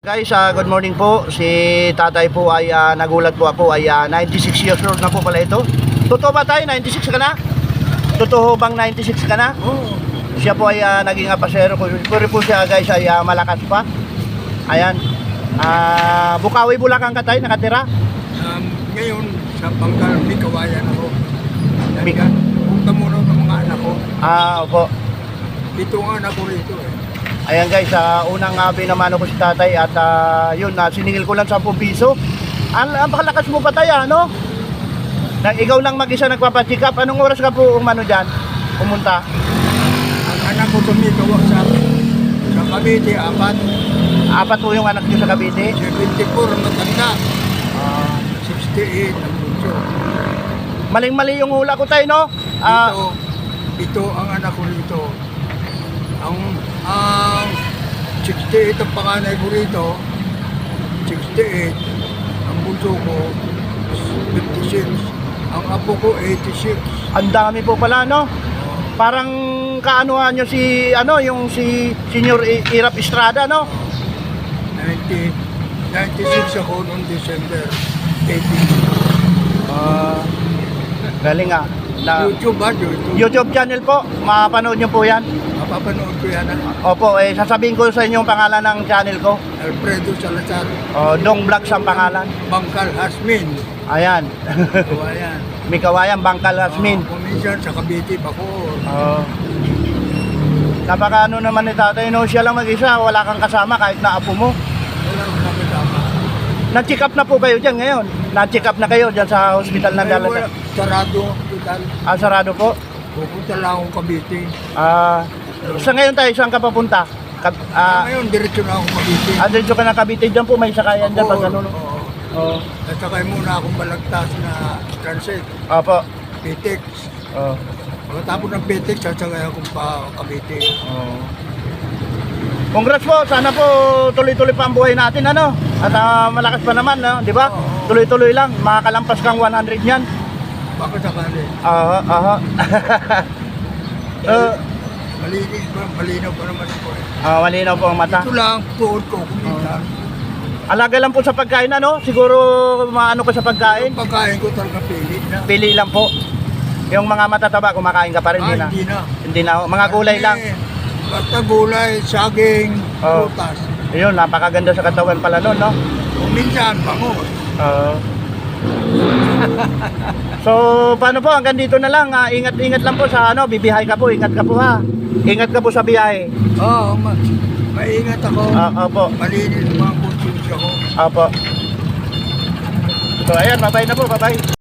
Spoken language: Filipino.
Guys, ah, good morning po. Si tatay po ay ah, nagulat po ako ay ah, 96 years old na po pala ito. Totoo ba tayo? 96 ka na? Totoo bang 96 ka na? Oo. Siya po ay ah, naging apasero ko. Pero po siya guys ay ah, malakas pa. Ayan. Ah, Bukawi, Bulacan ka tayo nakatira. Um, ngayon, sa Bangkal, may kawayan ako. May Punta muna ng mga anak ko. Ah, opo. Ito ang anak ko rito eh. Ayan guys, ah, unang uh, binamano ko si tatay at ah, yun, uh, siningil ko lang 10 piso. Ang, ang pakalakas mo pa tayo, ano? Na, ikaw lang mag-isa nagpapacheck up. Anong oras ka po umano dyan? Pumunta? Ang anak ko tumitawa sa sa Cavite, apat, Apat po yung anak niyo sa Cavite. 74 ang matanda, Ah, 68 ang bunso. maling-mali yung hula ko tayo, no? Ah, Ito, ito ang anak ko rito. Ang, ang 68 ang panganay ko rito, 68, ang bunso ko, 56, ang apo ko, 86. ang dami po pala, no? Parang kaanuhan nyo si, ano, yung si Senior Irap Estrada, no? 90, 96 ako noong December 18. Ah, galing ah. Na, YouTube ba? YouTube. YouTube channel po, mapanood nyo po yan. Mapapanood ko yan. ah. Opo, eh, sasabihin ko sa inyo ang pangalan ng channel ko. Alfredo Salazar. Oh, Dong Vlogs ang pangalan. Bangkal Hasmin. Ayan. So, ayan. Mikawayan, Bangkal Asmin. Uh, kuminsan sa Cavite, Bacoor. Oh. Napaka ano naman ni tatay, no? Siya lang mag-isa, wala kang kasama kahit na apo mo. Wala akong nakasama. Na-check up na po kayo dyan ngayon. Na-check up na kayo dyan sa hospital wala. Dalata. Sarado ang hospital. Ah, sarado po. Pupunta lang akong Cavite. Ah, sa ngayon tayo, saan ka papunta? Kab ah, Ngayon, diretso na akong Cavite. ah, diretso ka na Cavite dyan po, may sakayan dyan pag ano. no? Oo. Oh. At sakay muna akong balagtas na transit. Opo. Pitex. Oh. Pagkatapos ng Pitex, sasakay akong pa Cavite. Oh. Congrats po, sana po tuloy-tuloy pa ang buhay natin ano. At ah, malakas pa naman, no? 'di ba? Oo. Tuloy-tuloy lang, makakalampas kang 100 niyan. Baka sakali. Aha, aha. uh, Malinis ba? Malinaw pa naman ako eh. ah, malinaw po ang mata. Ito lang, tuhod ko kuminsan. Alaga lang po sa pagkain ano, siguro maano ka sa pagkain. Pagkain ko talaga pilit na. Pili lang po. Yung mga matataba, kumakain ka pa rin, Ah, hindi na. hindi na. Hindi na. Mga gulay lang. Eh, Basta gulay, saging, Oo. prutas. Ayun, napakaganda sa katawan pala nun, no? Kung minsan, bango. Oo. so, paano po? Hanggang dito na lang. ah, ingat-ingat lang po sa ano, bibihay ka po. Ingat ka po ha. Ingat ka po sa biyahe. Oo, ma maingat ako. Ah, opo. Malinis mga konsensya ko. Opo. So, ayan. Bye-bye na po. Bye-bye.